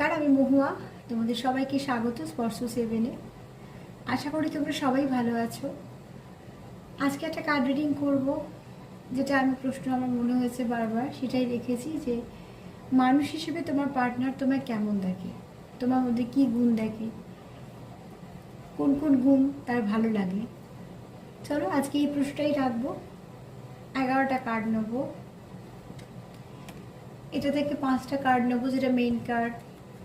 নমস্কার, আমি মহুয়া। তোমাদের সবাইকে স্বাগত স্পর্শ সেভেনে। আশা করি তোমরা সবাই ভালো আছো। আজকে একটা কার্ড রিডিং করব, যেটা আমি প্রশ্ন আমার মনে হয়েছে বারবার, সেটাই রেখেছি যে মানুষ হিসেবে তোমার পার্টনার তোমায় কেমন দেখে? তোমার মধ্যে কি গুণ দেখে? কোন কোন গুণ তার ভালো লাগে? চলো আজকে এই প্রশ্নটাই রাখব। এগারোটা কার্ড নেব। এটা থেকে পাঁচটা কার্ড নেব, যেটা মেইন কার্ড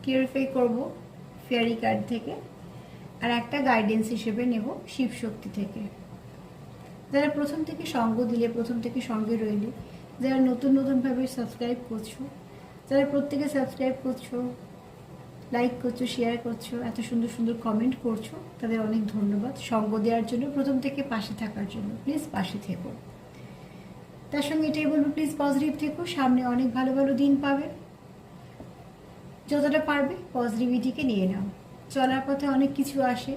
ক্লিয়ারিফাই করব ফেয়ারি কার্ড থেকে আর একটা গাইডেন্স হিসেবে নেব শিব শক্তি থেকে। যারা প্রথম থেকে সঙ্গ দিলে, প্রথম থেকে সঙ্গে রইলে, যারা নতুন নতুনভাবে সাবস্ক্রাইব করছ, যারা প্রত্যেকে সাবস্ক্রাইব করছ লাইক করছ শেয়ার করছ, এত সুন্দর সুন্দর কমেন্ট করছ, তাদের অনেক ধন্যবাদ সঙ্গ দেওয়ার জন্য, প্রথম থেকে পাশে থাকার জন্য। প্লিজ পাশে থেকো। তার সঙ্গে এটাই বলব প্লিজ পজিটিভ থেকো, সামনে অনেক ভালো ভালো দিন পাবে। যতটা পারবে পজিটিভিটিকে নিয়ে নাও। চলার পথে অনেক কিছু আসে।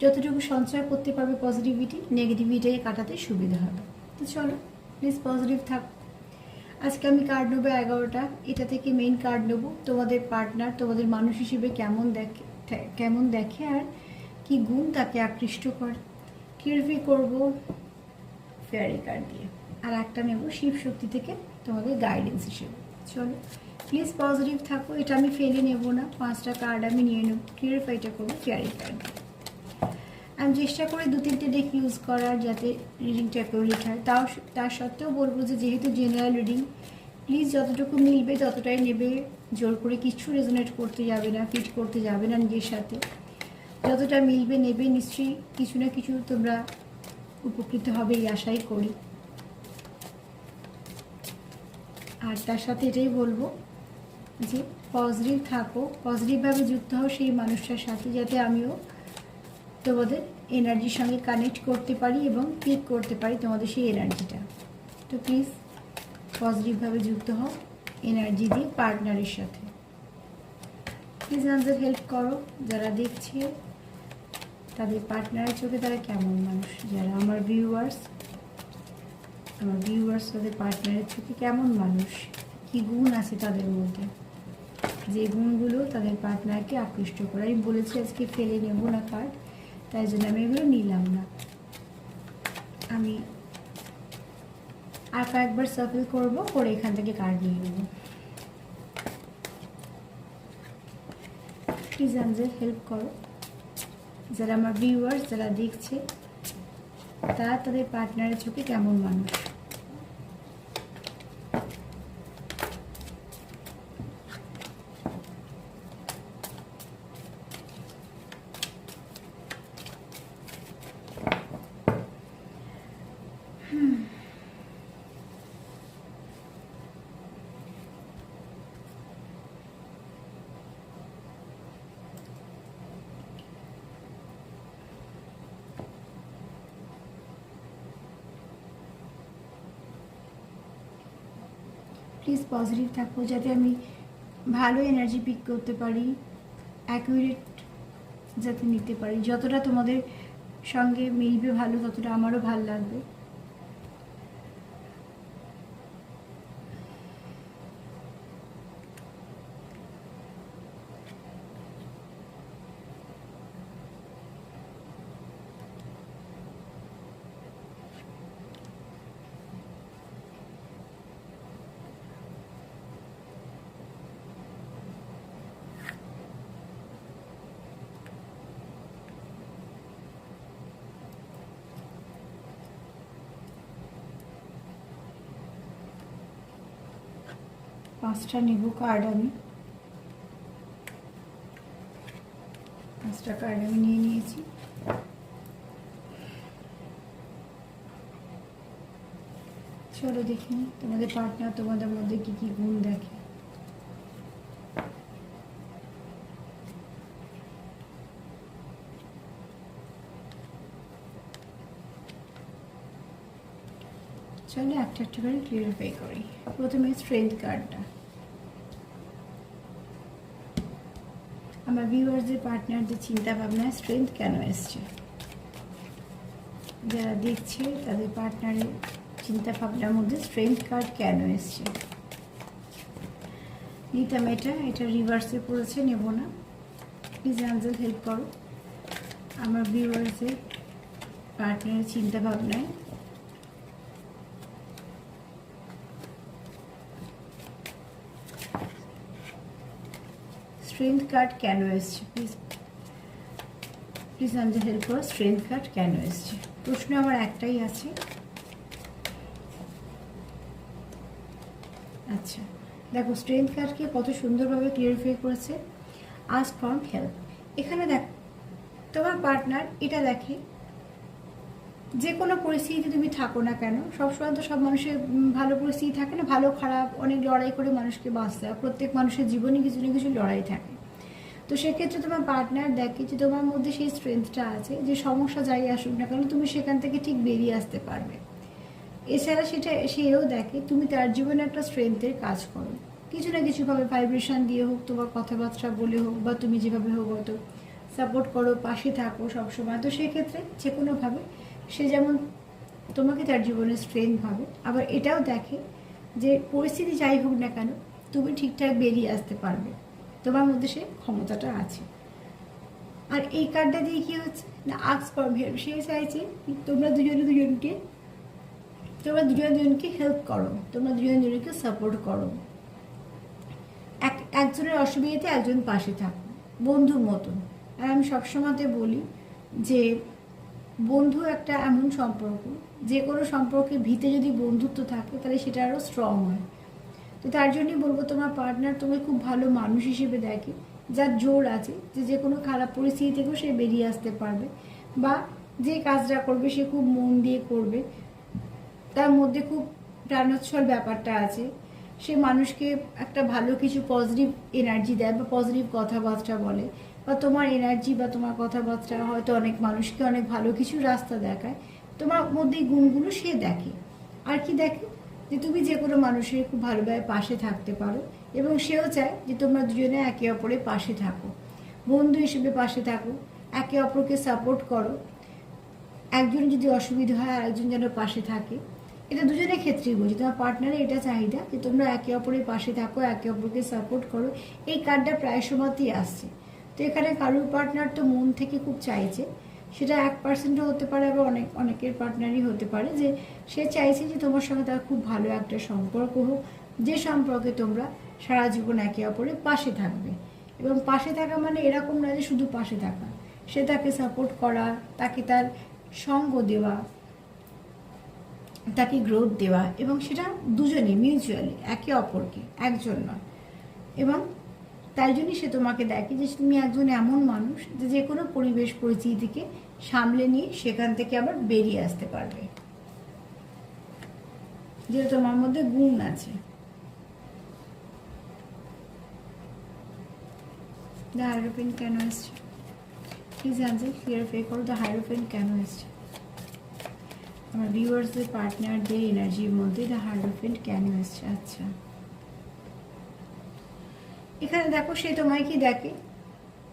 যতটুকু সঞ্চয় করতে পারবে পজিটিভিটি নেগেটিভিটিকে কাটাতে সুবিধা হবে। তো চলো প্লিজ পজিটিভ থাক। আজকে আমি কার্ড নেব এগারোটা। এটা থেকে মেইন কার্ড নেব। তোমাদের পার্টনার তোমাদের মানুষ হিসেবে কেমন দেখে কেমন দেখে আর কি গুণ তাকে আকৃষ্ট করে। কিরভি করব? ফেয়ারি কার্ড দিয়ে। আর একটা নেব শিব শক্তি থেকে তোমাদের গাইডেন্স হিসেবে। চলো। প্লিজ পজিটিভ থাকো, এটা আমি ফেলে নেব না। পাঁচটা কার্ড আমি নিয়ে নেব। ক্লিয়ারিফাইটা করব ফেয়ারি কার্ড আমি চেষ্টা করি দু তিনটে ডেক ইউজ করার যাতে রিডিংটা অ্যাকুরেট হয়। তাও তার সত্ত্বেও বলব যে, যেহেতু জেনারেল রিডিং প্লিজ যতটুকু মিলবে ততটাই নেবে। জোর করে কিছু রেজোনেট করতে যাবে না ফিট করতে যাবে না নিজের সাথে। যতটা মিলবে নেবে, নিশ্চয়ই কিছু না কিছু তোমরা উপকৃত হবে এই আশাই করি। আর তার সাথে এটাই বলব যে পজিটিভ থাকো পজিটিভভাবে যুক্ত হও সেই মানুষটার সাথে যাতে আমিও তোমাদের এনার্জির সঙ্গে কানেক্ট করতে পারি এবং পিক করতে পারি তোমাদের সেই এনার্জিটা তো প্লিজ পজিটিভভাবে যুক্ত হও এনার্জি দিয়ে পার্টনারের সাথে। প্লিজ আমাদের হেল্প করো, যারা দেখছে তাদের পার্টনারের চোখে তারা কেমন মানুষ? যারা আমার ভিউয়ার্স আমার ভিউয়ার্স তাদের পার্টনারের চোখে কেমন মানুষ? কি গুণ আছে তাদের মধ্যে? যে গুণগুলো তাদের পার্টনারকে আকৃষ্ট করে। আমি বলেছি আজকে ফেলে নেব না কার্ড তাই জন্য আমি এগুলো নিলাম না। আমি আর কয়েকবার সাফল করব, করে এখান থেকে কার্ড নিয়ে নেব। প্লিজ আমাদের হেল্প করো। যারা আমার ভিউয়ার্স যারা দেখছে, তারা তাদের পার্টনারের চোখে কেমন মানুষ? প্লিজ পজিটিভ থাকব যাতে আমি ভালো এনার্জি পিক করতে পারি অ্যাকুরেট যাতে নিতে পারি। যতটা তোমাদের সঙ্গে মিলবে ভালো, ততটা আমারও ভালো লাগবে। পাঁচটা নেব কার্ড আমি। পাঁচটা কার্ড আমি নিয়ে নিয়েছি। চলো দেখি তোমাদের পার্টনার তোমাদের মধ্যে কি কি গুণ দেখে। চলো একটা একটা করে ক্লিয়ারিফাই করি। প্রথমে স্ট্রেংথ কার্ডটা আমার ভিউয়ার্সদের পার্টনারদের চিন্তা ভাবনায় স্ট্রেংথ কেন এসছে? যারা দেখছে, তাদের পার্টনারের চিন্তা ভাবনার মধ্যে স্ট্রেংথ কার্ড কেন এসছে? নিতাম এটা এটা রিভার্সে পড়েছে, নেব না। প্লিজ অ্যাঞ্জেল হেল্প করো। আমার ভিউয়ার্সের পার্টনারের চিন্তা ভাবনায় স্ট্রেংথ কার্ড কেন এসছে প্লিজ প্লিজ অ্যাঞ্জেল হেল্প করো স্ট্রেংথ কার্ড কেন এসছে প্রশ্ন আমার একটাই আছে। আচ্ছা দেখো স্ট্রেংথ কার্ডকে কত সুন্দরভাবে ক্লিয়ারিফাই করেছে। আজ ফ্রম হেল্প এখানে দেখ, তোমার পার্টনার এটা দেখে। যে কোনো পরিস্থিতিতে তুমি থাকো না কেন, সবসময় তো সব মানুষের ভালো পরিস্থিতি থাকে না, ভালো খারাপ অনেক লড়াই করে মানুষকে বাঁচতে হয়। প্রত্যেক মানুষের জীবনে কিছু না কিছু লড়াই থাকে। তো সেক্ষেত্রে তোমার পার্টনার দেখে যে তোমার মধ্যে সেই স্ট্রেংথটা আছে, যে সমস্যা যাই আসুক না কেন, তুমি সেখান থেকে ঠিক বেরিয়ে আসতে পারবে। এছাড়া সেটা, সেও দেখে তুমি তার জীবনে একটা স্ট্রেংথের কাজ করো। কিছু না কিছুভাবে ভাইব্রেশন দিয়ে হোক, তোমার কথাবার্তা বলে হোক, বা তুমি যেভাবে হোক হয়তো সাপোর্ট করো, পাশে থাকো সবসময়। তো সেক্ষেত্রে যে কোনোভাবে সে যেমন তোমাকে তার জীবনে স্ট্রেংথ ভাবে, আবার এটাও দেখে যে পরিস্থিতি যাই হোক না কেন, তুমি ঠিকঠাক বেরিয়ে আসতে পারবে। তোমার মধ্যে সে ক্ষমতাটা আছে। আর এই কার্ডটা দিয়ে কী হচ্ছে? না আক্স ফর হেল্প সে চাইছে তোমরা দুজনে দুজনকে, তোমরা দুজন দুজনকে হেল্প করো, তোমরা দুজন দুজনকে সাপোর্ট করো। এক একজনের অসুবিধাতে একজন পাশে থাকো, বন্ধুর মতন। আর আমি সবসময়তে বলি যে বন্ধু একটা এমন সম্পর্ক, যে কোনো সম্পর্কে ভিতে যদি বন্ধুত্ব থাকে, তাহলে সেটা আরও স্ট্রং হয়। তো তার জন্যই বলব, তোমার পার্টনার তোমাকে খুব ভালো মানুষ হিসেবে দেখে, যার জোর আছে যে যে কোনো খারাপ পরিস্থিতি থেকেও সে বেরিয়ে আসতে পারবে, বা যে কাজটা করবে সে খুব মন দিয়ে করবে। তার মধ্যে খুব প্রাণোচ্ছল ব্যাপারটা আছে। সে মানুষকে একটা ভালো কিছু পজিটিভ এনার্জি দেয় বা পজিটিভ কথাবার্তা বলে। বা তোমার এনার্জি বা তোমার কথাবার্তা হয়তো অনেক মানুষকে অনেক ভালো কিছু রাস্তা দেখায়, তোমার মধ্যে গুণগুলো সে দেখে। আর কি দেখে? যে তুমি যে কোনো মানুষের খুব ভালোভাবে পাশে থাকতে পারো এবং সেও চায় যে তোমরা দুজনে একে অপরের পাশে থাকো। বন্ধু হিসেবে পাশে থাকো, একে অপরকে সাপোর্ট করো। একজন যদি অসুবিধা হয়, আরেকজন যেন পাশে থাকে। এটা দুজনের ক্ষেত্রেই বলছি তোমার পার্টনারের এটা চাহিদা যে তোমরা একে অপরের পাশে থাকো, একে অপরকে সাপোর্ট করো। এই কার্ডটা প্রায় সময়তেই আসছে। তো এখানে কারুর পার্টনার তো মন থেকে খুব চাইছে। সেটা এক পার্সেন্টও হতে পারে আবার অনেক, অনেকের পার্টনারই হতে পারে যে সে চাইছে যে তোমার সঙ্গে তার খুব ভালো একটা সম্পর্ক হোক। যে সম্পর্কে তোমরা সারা জীবন একে অপরের পাশে থাকবে। এবং পাশে থাকা মানে এরকম নয় যে শুধু পাশে থাকা। সে তাকে সাপোর্ট করা, তাকে তার সঙ্গ দেওয়া, তাকে গ্রোথ দেওয়া এবং সেটা দুজনে মিউচুয়ালি একে অপরকে, একজন নয়। এবং তাই জন্যই সে তোমাকে দেখে যে তুমি একজন এমন মানুষ যে যে কোনো পরিবেশ পরিস্থিতিকে সামলে নিয়ে সেখান থেকে আবার বেরিয়ে আসতে পারবে। যেটা তোমার মধ্যে গুণ আছে। দ্য হাইরোপেন কেন এসছে প্লিজ অ্যান্সার ক্লিয়ারিফাই করো দ্য হাইরোপেন কেন এসছে আমার ভিউয়ার্সদের পার্টনারদের এনার্জির মধ্যে দ্য হাইরোপেন কেন এসছে আচ্ছা। এখানে দেখো সে তোমায় কি দেখে?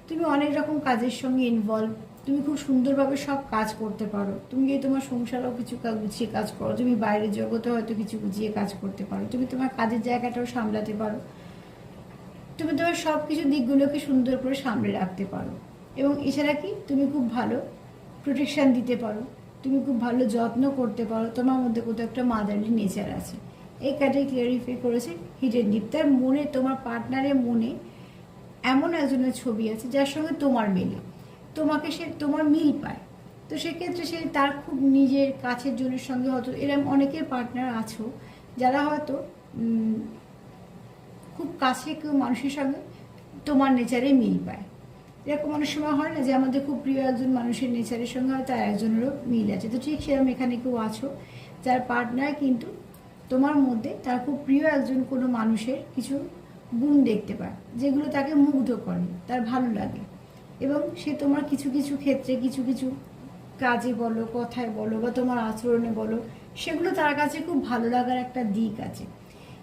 তুমি অনেক রকম কাজের সঙ্গে ইনভলভ তুমি খুব সুন্দরভাবে সব কাজ করতে পারো। তুমি যদি তোমার সংসারেও কিছু গুছিয়ে কাজ করো, তুমি বাইরের জগতে হয়তো কিছু গুছিয়ে কাজ করতে পারো, তুমি তোমার কাজের জায়গাটাও সামলাতে পারো। তুমি তোমার সব কিছু দিকগুলোকে সুন্দর করে সামলে রাখতে পারো। এবং এছাড়া কি? তুমি খুব ভালো প্রোটেকশান দিতে পারো। তুমি খুব ভালো যত্ন করতে পারো। তোমার মধ্যে কোথাও একটা মাদারি নেচার আছে। এই কার্ডে ক্লিয়ারিফাই করেছে হিডেন ডিপ তার মনে, তোমার পার্টনারের মনে এমন একজনের ছবি আছে যার সঙ্গে তোমার মেলে। তোমাকে সে, তোমার মিল পায়। তো সেক্ষেত্রে সে তার খুব নিজের কাছের জনের সঙ্গে হয়তো এরকম অনেকের পার্টনার আছো যারা হয়তো খুব কাছে কেউ মানুষের সঙ্গে তোমার নেচারে মিল পায়। এরকম অনেক সময় হয় না যে আমাদের খুব প্রিয় একজন মানুষের নেচারের সঙ্গে হয়তো আর একজনেরও মিল আছে। তো ঠিক সেরকম এখানে কেউ আছো যার পার্টনার কিন্তু তোমার মধ্যে তার খুব প্রিয় একজন কোনো মানুষের কিছু গুণ দেখতে পায়, যেগুলো তাকে মুগ্ধ করে, তার ভালো লাগে। এবং সে তোমার কিছু কিছু ক্ষেত্রে কিছু কিছু কাজে বলো, কথায় বলো বা তোমার আচরণে বলো, সেগুলো তার কাছে খুব ভালো লাগার একটা দিক আছে।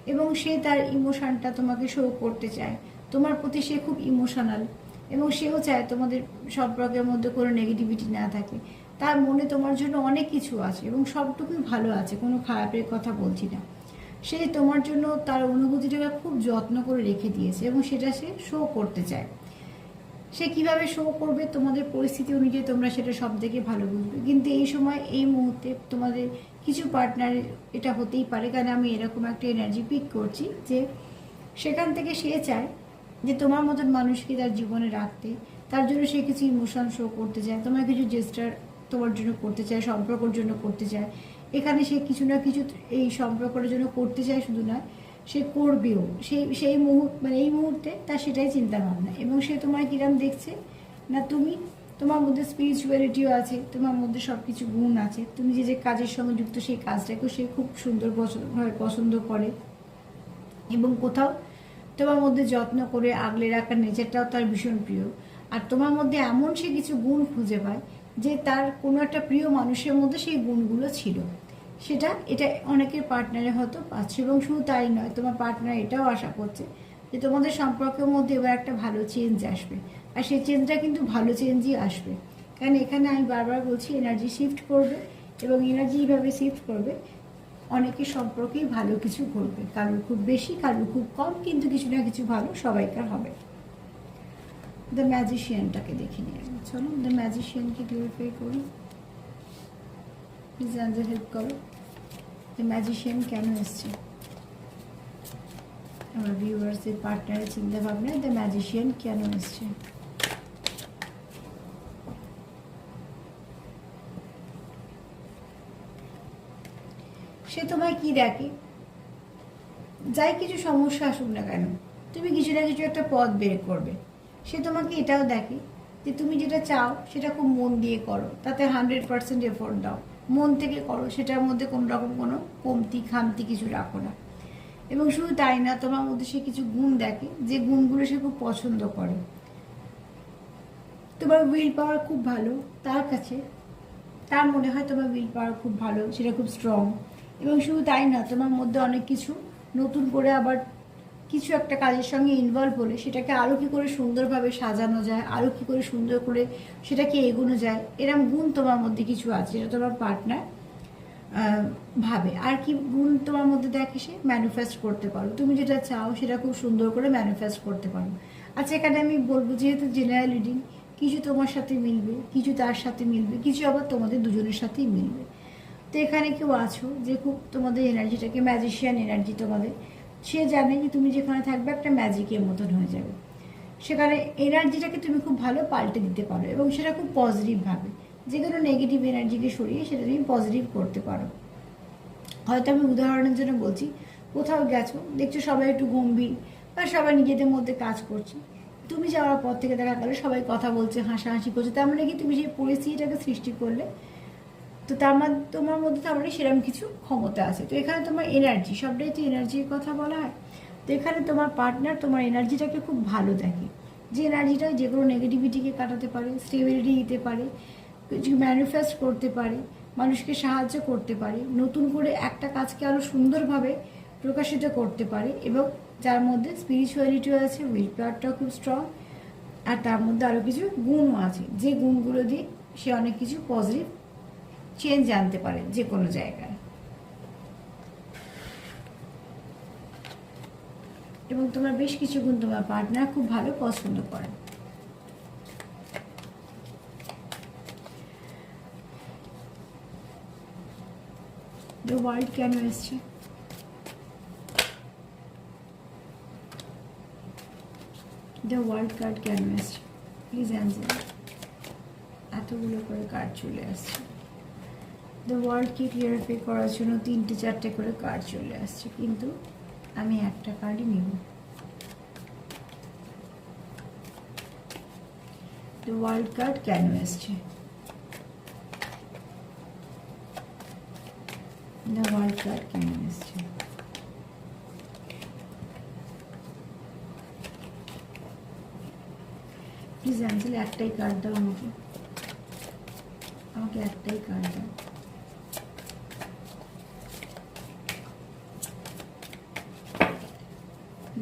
এবং সে তার ইমোশানটা তোমাকে শো করতে চায়। তোমার প্রতি সে খুব ইমোশনাল এবং সেও চায় তোমাদের সম্পর্কের মধ্যে কোনো নেগেটিভিটি না থাকে। তার মনে তোমার জন্য অনেক কিছু আছে এবং সবটুকুই ভালো আছে, কোনো খারাপের কথা বলছি না। সে তোমার জন্য তার অনুভূতিটাকে খুব যত্ন করে রেখে দিয়েছে এবং সেটা সে শো করতে চায়। সে কীভাবে শো করবে, তোমাদের পরিস্থিতি অনুযায়ী তোমরা সেটা সব থেকে ভালো বুঝবে। কিন্তু এই সময়, এই মুহূর্তে তোমাদের কিছু পার্টনার এটা হতেই পারে, কারণ আমি এরকম একটা এনার্জি পিক করছি যে সেখান থেকে সে চায় যে তোমার মতন মানুষকে তার জীবনে রাখতে। তার জন্য সে কিছু ইমোশন শো করতে চায়, তোমার কিছু জেস্টার তোমার জন্য করতে চায়, সম্পর্কর জন্য করতে চায়। এখানে সে কিছু না কিছু এই সম্পর্কটার জন্য করতে চায় শুধু নয় সে করবেও। সেই সেই মুহূর্ত মানে এই মুহূর্তে তার সেটাই চিন্তা ভাবনা এবং সে তোমার কিরম দেখছে না তুমি? তোমার মধ্যে স্পিরিচুয়ালিটিও আছে, তোমার মধ্যে সব কিছু গুণ আছে। তুমি যে যে কাজের সঙ্গে যুক্ত সেই কাজটাকেও সে খুব সুন্দর পছন্দ করে। এবং কোথাও তোমার মধ্যে যত্ন করে আগলে রাখার নেচারটাও তার ভীষণ প্রিয়। আর তোমার মধ্যে এমন সে কিছু গুণ খুঁজে পায় যে তার কোনো একটা প্রিয় মানুষের মধ্যে সেই গুণগুলো ছিল। সেটা এটা অনেকের পার্টনারে হয়তো পাচ্ছে এবং শুধু তাই নয়, তোমার পার্টনার এটাও আশা করছে যে তোমাদের সম্পর্কের মধ্যে এবার একটা ভালো চেঞ্জ আসবে। আর সেই চেঞ্জটা কিন্তু ভালো চেঞ্জই আসবে। কারণ এখানে আমি বারবার বলছি এনার্জি শিফট করবে এবং এনার্জি এইভাবে শিফট করবে, অনেকের সম্পর্কেই ভালো কিছু ঘটবে। কারোর খুব বেশি, কারোর খুব কম, কিন্তু কিছু না কিছু ভালো সবাইকার হবে। দ্য ম্যাজিশিয়ানটাকে দেখে নিয়ে চলো দ্য ম্যাজিশিয়ানকে গ্লোরিফাই করি। প্লিজ অ্যান্সার হেল্প করো। দ্য ম্যাজিশিয়ান কেন এসছে? আমার ভিউয়ার্সদের পার্টনারের চিন্তা ভাবনায় দ্য ম্যাজিশিয়ান কেন এসছে? সে তোমায় কি দেখে যাই কিছু সমস্যা আসুক না কেন, তুমি কিছু না কিছু একটা পথ বের করবে। সে তোমাকে এটাও দেখে যে তুমি যেটা চাও সেটা খুব মন দিয়ে করো। তাতে হান্ড্রেড পার্সেন্ট এফোর্ট দাও। মন থেকে করো, সেটার মধ্যে কোনো রকম কোনো কমতি খামতি কিছু রাখো না। এবং শুধু তাই না, তোমার মধ্যে সে কিছু গুণ দেখে, যে গুণগুলো সে খুব পছন্দ করে। তোমার উইল পাওয়ার খুব ভালো, তার কাছে তার মনে হয় তোমার উইল পাওয়ার খুব ভালো, সেটা খুব স্ট্রং এবং শুধু তাই না, তোমার মধ্যে অনেক কিছু নতুন করে আবার কিছু একটা কাজের সঙ্গে ইনভলভ হলে সেটাকে আরও কী করে সুন্দরভাবে সাজানো যায় আরও কী করে সুন্দর করে সেটাকে এগোনো যায়, এরম গুণ তোমার মধ্যে কিছু আছে যেটা তোমার পার্টনার ভাবে। আর কি গুণ তোমার মধ্যে দেখে সে ম্যানিফেস্ট করতে পারো। তুমি যেটা চাও সেটা খুব সুন্দর করে ম্যানিফেস্ট করতে পারো। আচ্ছা এখানে আমি বলব যেহেতু জেনারেল রিডিং কিছু তোমার সাথে মিলবে, কিছু তার সাথে মিলবে, কিছু আবার তোমাদের দুজনের সাথেই মিলবে। তো এখানে কেউ আছো যে খুব তোমাদের এনার্জিটাকে ম্যাজিশিয়ান এনার্জি তোমাদের সে জানে যে তুমি যেখানে থাকবে একটা ম্যাজিকের মতন হয়ে যাবে। সেখানে এনার্জিটাকে তুমি খুব ভালো পাল্টে দিতে পারো এবং সেটা খুব পজিটিভভাবে যে কোনো নেগেটিভ এনার্জিকে সরিয়ে সেটা তুমি পজিটিভ করতে পারো। হয়তো আমি উদাহরণের জন্য বলছি, কোথাও গেছো, দেখছ সবাই একটু গম্ভীর বা সবাই নিজেদের মধ্যে কাজ করছে। তুমি যাওয়ার পর থেকে দেখা গেলো সবাই কথা বলছে, হাসাহাসি করছে, তার মানে কি তুমি সেই পরিস্থিতিটাকে সৃষ্টি করলে তো তার মানে তোমার মধ্যে তার মানে সেরকম কিছু ক্ষমতা আছে। তো এখানে তোমার এনার্জি সবটাই তো এনার্জির কথা বলা হয়। তো এখানে তোমার পার্টনার তোমার এনার্জিটাকে খুব ভালো দেখে। যে এনার্জিটা যে কোনো নেগেটিভিটিকে কাটাতে পারে স্টেবিলিটি দিতে পারে, কিছু ম্যানিফেস্ট করতে পারে, মানুষকে সাহায্য করতে পারে, নতুন করে একটা কাজকে আরও সুন্দরভাবে প্রকাশিত করতে পারে এবং যার মধ্যে স্পিরিচুয়ালিটিও আছে উইল পাওয়ারটাও খুব স্ট্রং আর তার মধ্যে আরও কিছু গুণও আছে। যে গুণগুলো দিয়ে সে অনেক কিছু পজিটিভ চেঞ্জ আনতে পারে যে কোনো জায়গায়। এবং তোমার বেশ কিছু গুণ তোমার পার্টনার খুব ভালো পছন্দ করে দ্য ওয়ার্ল্ড কেন এসছে দ্য ওয়ার্ল্ড কার্ড কেন এসছে প্লিজ অ্যান্সার এতগুলো করে কার্ড চলে আসছে। দ্য ওয়ার্ল্ড ওয়ার্ল্ডকে ক্লিয়ারিফাই করার জন্য তিনটে, চারটে করে কার্ড চলে আসছে, কিন্তু আমি একটা কার্ডই নিব। দ্য ওয়ার্ল্ড কার্ড কেন এসছে দ্য ওয়ার্ল্ড কার্ড কেন এসছে প্লিজ অ্যান্সেল একটাই কার্ড দাও আমাকে। আমাকে একটাই কার্ড দাও।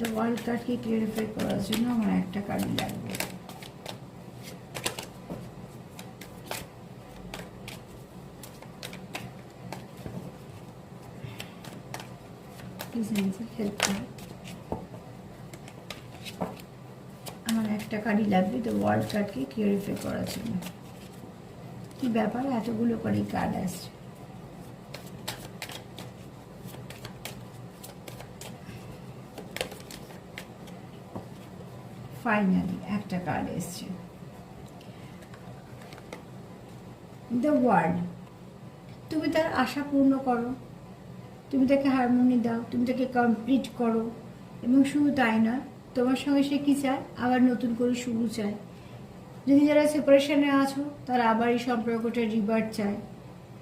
দ্য ওয়ার্ল্ড কার্ডকে ক্লিয়ারিফাই করার জন্য আমার একটা কার্ড লাগবে আমার একটা কার্ডই লাগবে তো ওয়ার্ল্ড কার্ডকে ক্লিয়ারিফাই করার জন্য কি ব্যাপার? এতগুলো করে কার্ড আসছে। ফাইনালি একটা কার্ড এসছে দ্য ওয়ার্ল্ড তুমি তার আশা পূর্ণ করো। তুমি তাকে হারমোনি দাও, তুমি তাকে কমপ্লিট করো। এবং শুধু তাই নয় তোমার সঙ্গে সে কী চায়? আবার নতুন করে শুরু চায়। যদি যারা সেপারেশনে আছো, তারা আবার এই সম্পর্কটা রিভার্ট চায়।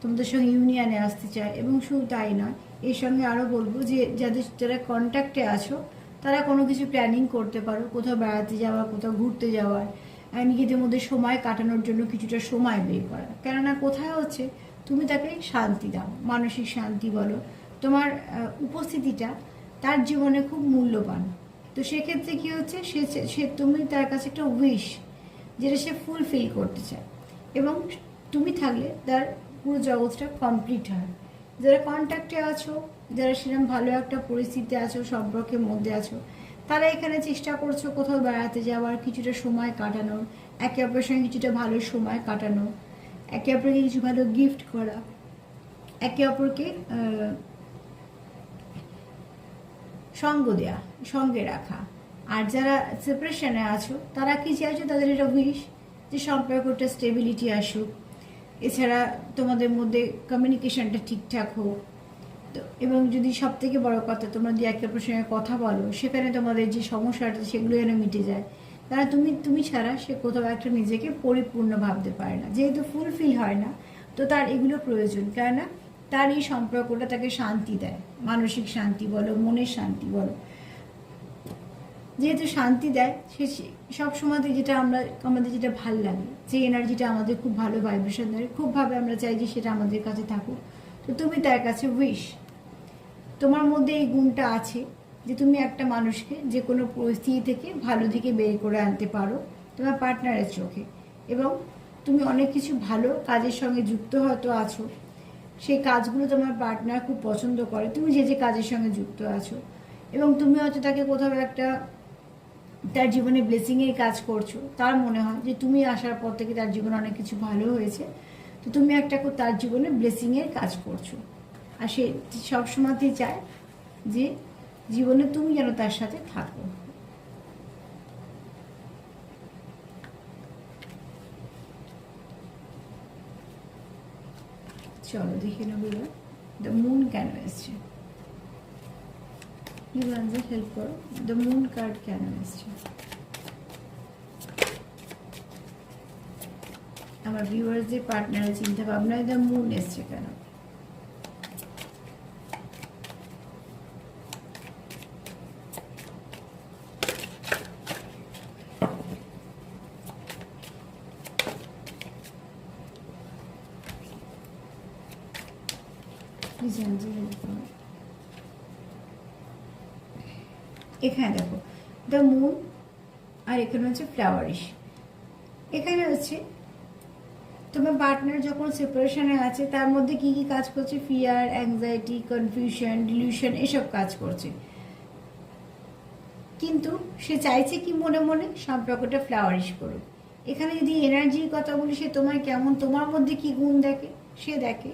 তোমাদের সঙ্গে ইউনিয়নে আসতে চায়। এবং শুধু তাই নয়, এর সঙ্গে আরও বলব যে, যাদের যারা কন্ট্যাক্টে আছো তারা কোনো কিছু প্ল্যানিং করতে পারো কোথাও বেড়াতে যাওয়া কোথাও ঘুরতে যাওয়ার। নিজেদের মধ্যে সময় কাটানোর জন্য কিছুটা সময় বের করা কেননা কোথায় হচ্ছে? তুমি তাকে শান্তি দাও, মানসিক শান্তি বলো। তোমার উপস্থিতিটা তার জীবনে খুব মূল্যবান। তো সেক্ষেত্রে কী হচ্ছে? সে সে তুমি তার কাছে একটা উইশ যেটা সে ফুলফিল করতে চায়। এবং তুমি থাকলে তার পুরো জগৎটা কমপ্লিট হয়। যারা কন্ট্যাক্টে আছো যারা সেরকম ভালো একটা পরিস্থিতিতে আছো, সম্পর্কের মধ্যে আছো, তারা এখানে চেষ্টা করছ কোথাও বেড়াতে যাওয়ার কিছুটা সময় কাটানোর, একে অপরের সঙ্গে কিছুটা ভালো সময় কাটানো একে অপরকে কিছু ভালো গিফট করা, একে অপরকে সঙ্গ দেয়া, সঙ্গে রাখা। আর যারা সেপারেশনে আছো, তারা কি চাইছো তাদের এটা উইশ যে সম্পর্কটা স্টেবিলিটি আসুক। এছাড়া তোমাদের মধ্যে কমিউনিকেশনটা ঠিকঠাক হোক। তো, এবং যদি সব থেকে বড় কথা তোমরা যদি একে অপরের সঙ্গে কথা বলো, সেখানে তোমাদের যে সমস্যাটা, সেগুলো যেন মিটে যায়। তারা তুমি তুমি ছাড়া সে কোথাও একটা নিজেকে পরিপূর্ণ ভাবতে পারে না। যেহেতু ফুলফিল হয় না, তো তার এগুলো প্রয়োজন। কেননা, তার এই সম্পর্কটা তাকে শান্তি দেয়। মানসিক শান্তি বলো, মনের শান্তি বলো। যেহেতু শান্তি দেয়, সে সব সময়তে যেটা আমরা, আমাদের যেটা ভালো লাগে, যে এনার্জিটা আমাদের খুব ভালো ভাইব্রেশন দেয় খুবভাবে আমরা চাই যে সেটা আমাদের কাছে থাকুক। তো তুমি তার কাছে উইশ তোমার মধ্যে এই গুণটা আছে যে তুমি একটা মানুষকে যে কোনো পরিস্থিতি থেকে ভালো দিকে বের করে আনতে পারো তোমার পার্টনারের চোখে। এবং তুমি অনেক কিছু ভালো কাজের সঙ্গে যুক্ত হয়তো আছো। সেই কাজগুলো তোমার পার্টনার খুব পছন্দ করে। তুমি যে যে কাজের সঙ্গে যুক্ত আছো। এবং তুমি হয়তো তাকে কোথাও একটা তার জীবনে ব্লেসিংয়ের কাজ করছ। তার মনে হয় যে তুমি আসার পর থেকে তার জীবনে অনেক কিছু ভালো হয়েছে। তো তুমি একটা তার জীবনে ব্লেসিংয়ের কাজ করছ। আর সে সবসময়তেই চায় যে জীবনে তুমি যেন তার সাথে থাকো। চলো, দেখে নেব দ্য মুন কেন এসছে? হেল্প করো। দ্য মুন কার্ড কেন এসছে? আমার ভিউয়ার্সদের পার্টনারের চিন্তা ভাবনায় দ্য মুন এসছে কেন? এখানে দেখো দ্য মুন আর এখানে হচ্ছে ফ্লাওয়ারিশ এখানে হচ্ছে তোমার পার্টনার যখন সেপারেশনে আছে, তার মধ্যে কি কি কাজ করছে? ফিয়ার অ্যাংজাইটি কনফিউশন ডিলিউশন এসব কাজ করছে। কিন্তু সে চাইছে কি মনে মনে সম্পর্কটা ফ্লাওয়ারিশ করুক। এখানে যদি এনার্জির কথা বলি, সে তোমার কেমন, তোমার মধ্যে কি গুণ দেখে? সে দেখে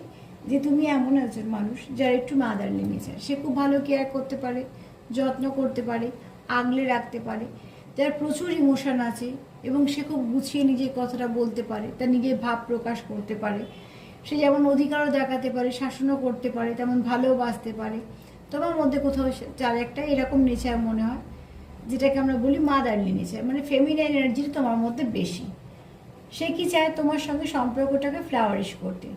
যে তুমি এমন একজন মানুষ যার একটু মাদারলি নেচার সে খুব ভালো কেয়ার করতে পারে, যত্ন করতে পারে, আগলে রাখতে পারে। যার প্রচুর ইমোশন আছে এবং সে খুব গুছিয়ে নিজের কথাটা বলতে পারে, তার নিজের ভাব প্রকাশ করতে পারে। সে যেমন অধিকারও দেখাতে পারে, শাসনও করতে পারে, তেমন ভালোও ভালোবাসতে পারে। তোমার মধ্যে কোথাও চার একটা এরকম নেচার মনে হয়, যেটাকে আমরা বলি মাদারলি নেচার মানে ফেমিনাইন এনার্জি তোমার মধ্যে বেশি। সে কি চায় তোমার সঙ্গে সম্পর্কটাকে ফ্লাওয়ারিশ করতে?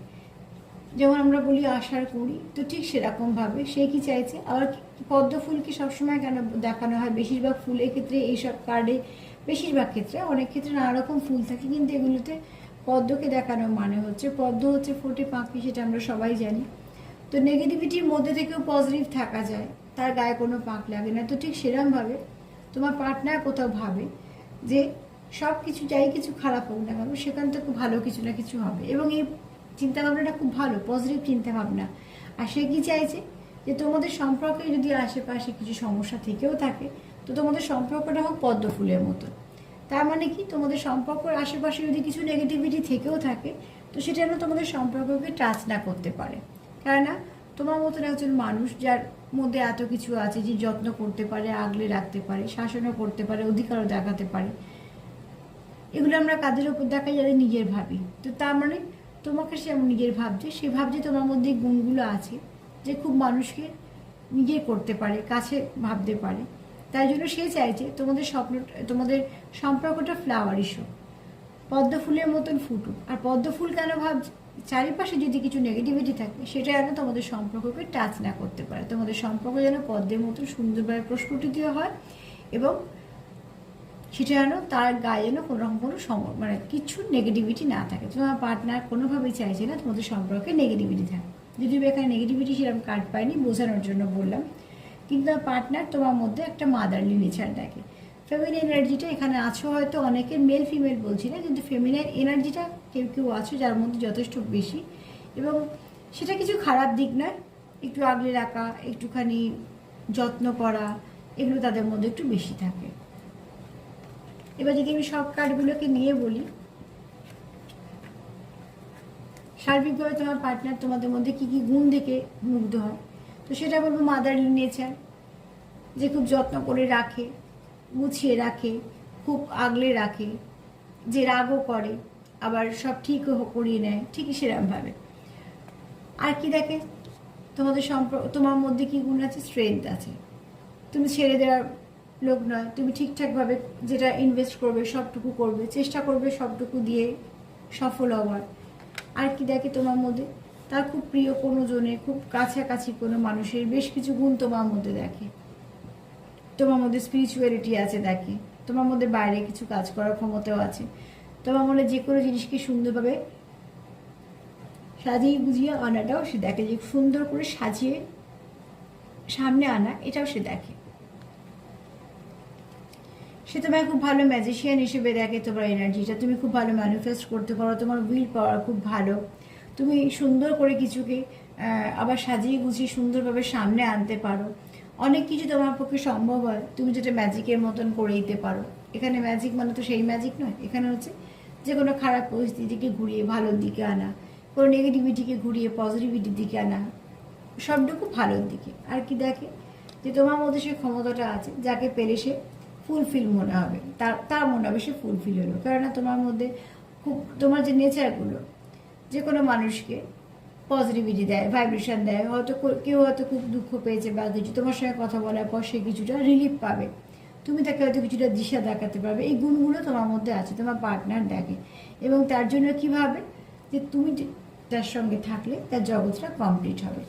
যেমন আমরা বলি আশার করি তো ঠিক সেরকমভাবে সে কি চাইছে? আবার পদ্ম ফুলকে সবসময় কেন দেখানো হয়? বেশিরভাগ ফুলের ক্ষেত্রে এইসব কার্ডে বেশিরভাগ ক্ষেত্রে, অনেক ক্ষেত্রে নানা রকম ফুল থাকে, কিন্তু এগুলোতে পদ্মকে দেখানোর মানে হচ্ছে, পদ্ম হচ্ছে ফোটে পাখি সেটা আমরা সবাই জানি। তো নেগেটিভিটির মধ্যে থেকেও পজিটিভ থাকা যায়, তার গায়ে কোনো পাক লাগে না। তো ঠিক সেরকমভাবে তোমার পার্টনার কোথাও ভাবে যে সব কিছু যাই কিছু খারাপ হোক না কেন, সেখান থেকে ভালো কিছু না কিছু হবে। এবং এই চিন্তা ভাবনাটা খুব ভালো পজিটিভ চিন্তা ভাবনা আর সে কি চাইছে? যে তোমাদের সম্পর্কে যদি আশেপাশে কিছু সমস্যা থেকেও থাকে তো তোমাদের সম্পর্কটা হোক পদ্ম ফুলের মতো তার মানে কি? তোমাদের সম্পর্কের আশেপাশে যদি কিছু নেগেটিভিটি থেকেও থাকে, তো সেটা যেন তোমাদের সম্পর্ককে টাচ না করতে পারে। কেননা তোমার মতন একজন মানুষ যার মধ্যে এত কিছু আছে যে যত্ন করতে পারে, আগলে রাখতে পারে, শাসনও করতে পারে, অধিকারও দেখাতে পারে। এগুলো আমরা কাদের ওপর দেখাই? যাদের নিজের ভাবি। তো তার মানে তোমাকে সে নিজের ভাবছে, সে ভাবছে তোমার মধ্যে গুণগুলো আছে যে খুব মানুষকে নিজে করতে পারে, কাছে ভাবতে পারে। তাই জন্য সে চাইছে তোমাদের স্বপ্ন, তোমাদের সম্পর্কটা ফ্লাওয়ারিশ হোক পদ্ম ফুলের মতন ফুটুক। আর পদ্ম ফুল কেন ভাব, চারিপাশে যদি কিছু নেগেটিভিটি থাকে, সেটা যেন তোমাদের সম্পর্ককে টাচ না করতে পারে। তোমাদের সম্পর্ক যেন পদ্মের মতো সুন্দরভাবে প্রস্ফুটিত হয় এবং সেটা যেন তার গায়ে যেন কোনো রকম কোনো মানে কিছু নেগেটিভিটি না থাকে। তোমার পার্টনার কোনোভাবেই চাইছে না তোমাদের সম্পর্কে নেগেটিভিটি থাকে। যদিও এখানে নেগেটিভিটি সেরকম কার্ড পাইনি বোঝানোর জন্য বললাম। কিন্তু পার্টনার তোমার মধ্যে একটা মাদারলি নেচার দেখে ফেমিনাইন এনার্জিটা এখানে আছো হয়তো অনেকের মেল ফিমেল বলছি না, কিন্তু ফেমিনাইন এনার্জিটা কেউ কেউ আছো যার মধ্যে যথেষ্ট বেশি। এবং সেটা কিছু খারাপ দিক নয়, একটু আগলে রাখা, একটুখানি যত্ন করা, এগুলো তাদের মধ্যে একটু বেশি থাকে। এবার যদি আমি সব কার্ডগুলোকে নিয়ে বলি, সার্বিকভাবে তোমার পার্টনার তোমাদের মধ্যে কি কি গুণ দেখে মুগ্ধ হয়? তো সেটা বলব মাদারলি নেচার, যে খুব যত্ন করে রাখে, গুছিয়ে রাখে, খুব আগলে রাখে, যে রাগও করে, আবার সব ঠিকও করিয়ে নেয়, ঠিকই সেরকমভাবে আর কি দেখে? তোমাদের সম্পর্ক তোমার মধ্যে কি গুণ আছে? স্ট্রেংথ আছে। তুমি ছেড়ে দেওয়ার লোক নয়। তুমি ঠিকঠাকভাবে যেটা ইনভেস্ট করবে, সবটুকু করবে, চেষ্টা করবে সবটুকু দিয়ে সফল হওয়ার। আর কি দেখে তোমার মধ্যে? তার খুব প্রিয় কোনো জনে খুব কাছাকাছি কোনো মানুষের বেশ কিছু গুণ তোমার মধ্যে দেখে। তোমার মধ্যে স্পিরিচুয়ালিটি আছে দেখে। তোমার মধ্যে বাইরে কিছু কাজ করার ক্ষমতাও আছে। তোমার মনে যে কোনো জিনিসকে সুন্দরভাবে সাজিয়ে গুজিয়ে আনাটাও সে দেখে। যে সুন্দর করে সাজিয়ে সামনে আনা, এটাও সে দেখে। সে তোমায় খুব ভালো ম্যাজিশিয়ান হিসেবে দেখে, তোমার এনার্জিটা তুমি খুব ভালো ম্যানিফেস্ট করতে পারো, তোমার উইল পাওয়ার খুব ভালো। তুমি সুন্দর করে কিছুকে আবার সাজিয়ে গুছিয়ে সুন্দরভাবে সামনে আনতে পারো। অনেক কিছু তোমার পক্ষে সম্ভব হয়, তুমি যেটা ম্যাজিকের মতন করে দিতে পারো। এখানে ম্যাজিক মানে তো সেই ম্যাজিক নয়, এখানে হচ্ছে যে কোনো খারাপ পরিস্থিতিকে ঘুরিয়ে ভালোর দিকে আনা, কোনো নেগেটিভিটিকে ঘুরিয়ে পজিটিভিটির দিকে আনা সবটুকু ভালোর দিকে। আর কি দেখে? যে তোমার মধ্যে সেই ক্ষমতাটা আছে, যাকে পেলে সে ফুলফিল মনে হবে, তার তার মনে হবে সে ফুলফিল হলো। কেননা তোমার মধ্যে খুব, তোমার যে নেচারগুলো যে কোনো মানুষকে পজিটিভিটি দেয় ভাইব্রেশন দেয়, হয়তো কেউ হয়তো খুব দুঃখ পেয়েছে বা কিছু তোমার সঙ্গে কথা বলার পর সে কিছুটা রিলিফ পাবে। তুমি তাকে হয়তো কিছুটা দিশা দেখাতে পারবে। এই গুণগুলো তোমার মধ্যে আছে, তোমার পার্টনার দেখে। এবং তার জন্য কি ভাবে? যে তুমি তার সঙ্গে থাকলে তার জগৎটা কমপ্লিট হবে।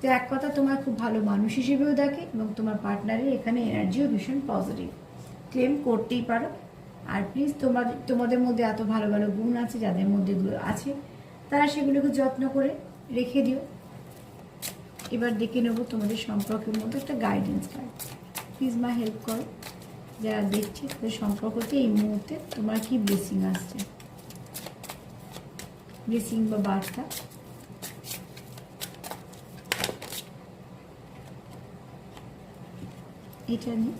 তো এক কথা তোমার খুব ভালো মানুষ হিসেবেও দেখে এবং তোমার পার্টনারের এখানে এনার্জিও ভীষণ পজিটিভ ক্লেম করতেই পারো। আর প্লিজ তোমার তোমাদের মধ্যে এত ভালো ভালো গুণ আছে, যাদের মধ্যে আছে তারা সেগুলোকে যত্ন করে রেখে দিও। এবার দেখে নেব তোমাদের সম্পর্কের মধ্যে একটা গাইডেন্স কার্ড প্লিজ মা হেল্প করো। যারা দেখছে তাদের সম্পর্কতে এই মুহূর্তে তোমার কি ব্লেসিং আসছে। ব্লেসিং বা বার্তা। এটা নিয়ে।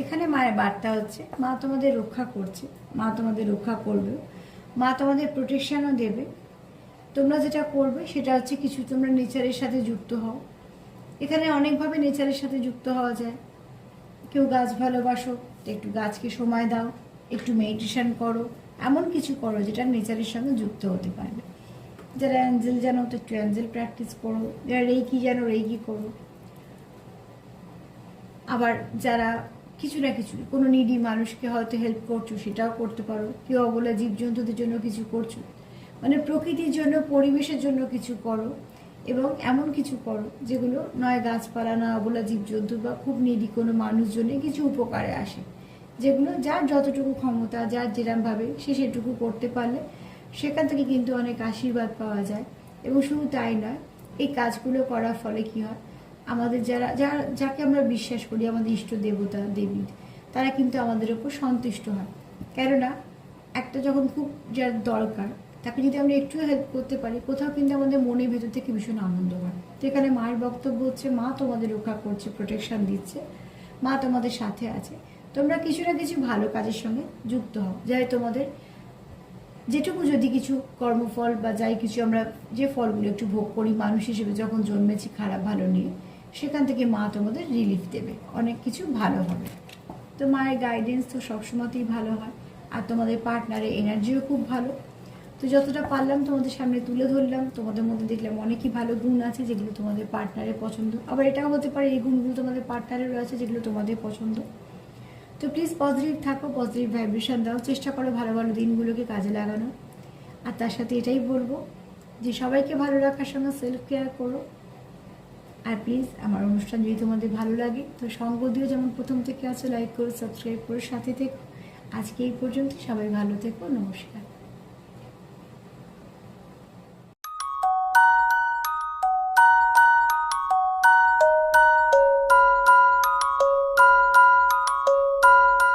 এখানে মায়ের বার্তা হচ্ছে, মা তোমাদের রক্ষা করছে, মা তোমাদের রক্ষা করবে, মা তোমাদের প্রোটেকশনও দেবে। তোমরা যেটা করবে সেটা হচ্ছে কিছু তোমরা নেচারের সাথে যুক্ত হও। এখানে অনেকভাবে নেচারের সাথে যুক্ত হওয়া যায়। কেউ গাছ ভালোবাসো তো একটু গাছকে সময় দাও, একটু মেডিটেশন করো, এমন কিছু করো যেটা নেচারের সঙ্গে যুক্ত হতে পারবে। যারা অ্যাঞ্জেল জানো, তো একটু অ্যাঞ্জেল প্র্যাকটিস করো। যারা রেইকি জানো, রেইকি করো। আবার যারা কিছু না কিছু, কোনো নিডি মানুষকে হয়তো হেল্প করছ, সেটাও করতে পারো। কেউ অবলা জীবজন্তুদের জন্য কিছু করছ মানে প্রকৃতির জন্য, পরিবেশের জন্য কিছু করো এবং এমন কিছু করো যেগুলো নয় গাছপালা নয় অবলা জীবজন্তু বা খুব নিডি কোনো মানুষজনে কিছু উপকারে আসে। যেগুলো যার যতটুকু ক্ষমতা, যার যেরমভাবে সে সেটুকু করতে পারলে সেখান থেকে কিন্তু অনেক আশীর্বাদ পাওয়া যায়। এবং শুধু তাই নয়, এই কাজগুলো করার ফলে কি হয়? আমাদের যারা যারা, যাকে আমরা বিশ্বাস করি, আমাদের ইষ্ট দেবতা, দেবী, তারা কিন্তু আমাদের ওপর সন্তুষ্ট হয়। কেননা একটা যখন খুব যার দরকার তাকে যদি আমরা একটু হেল্প করতে পারি, কোথাও কিন্তু আমাদের মনের ভেতর থেকে ভীষণ আনন্দ হয়। তো এখানে মায়ের বক্তব্য হচ্ছে, মা তোমাদের রক্ষা করছে প্রোটেকশন দিচ্ছে। মা তোমাদের সাথে আছে। তোমরা কিছু না কিছু ভালো কাজের সঙ্গে যুক্ত হও। যাই তোমাদের যেটুকু যদি কিছু কর্মফল বা যাই কিছু আমরা যে ফলগুলো একটু ভোগ করি, মানুষ হিসেবে যখন জন্মেছি খারাপ, ভালো নিয়ে সেখান থেকে মা তোমাদের রিলিফ দেবে। অনেক কিছু ভালো হবে। তো মায়ের গাইডেন্স তো সবসময়তেই ভালো হয়। আর তোমাদের পার্টনারের এনার্জিও খুব ভালো। তো যতটা পারলাম তোমাদের সামনে তুলে ধরলাম, তোমাদের মধ্যে দেখলাম অনেকই ভালো গুণ আছে যেগুলো তোমাদের পার্টনারের পছন্দ। আবার এটাও হতে পারে এই গুণগুলো তোমাদের পার্টনারেরও আছে যেগুলো তোমাদের পছন্দ। তো প্লিজ পজিটিভ থাকো পজিটিভ ভাইব্রেশন দাও, চেষ্টা করো ভালো ভালো দিনগুলোকে কাজে লাগানো আর তার সাথে এটাই বলব যে সবাইকে ভালো রাখার সঙ্গে সেলফ কেয়ার করো। আর প্লিজ আমার অনুষ্ঠান যদি তোমাদের ভালো লাগে, তো সঙ্গ দিও যেমন প্রথম থেকে আছে লাইক করো সাবস্ক্রাইব করো, সাথে থেকো। আজকে এই পর্যন্ত সবাই ভালো থেকো, নমস্কার।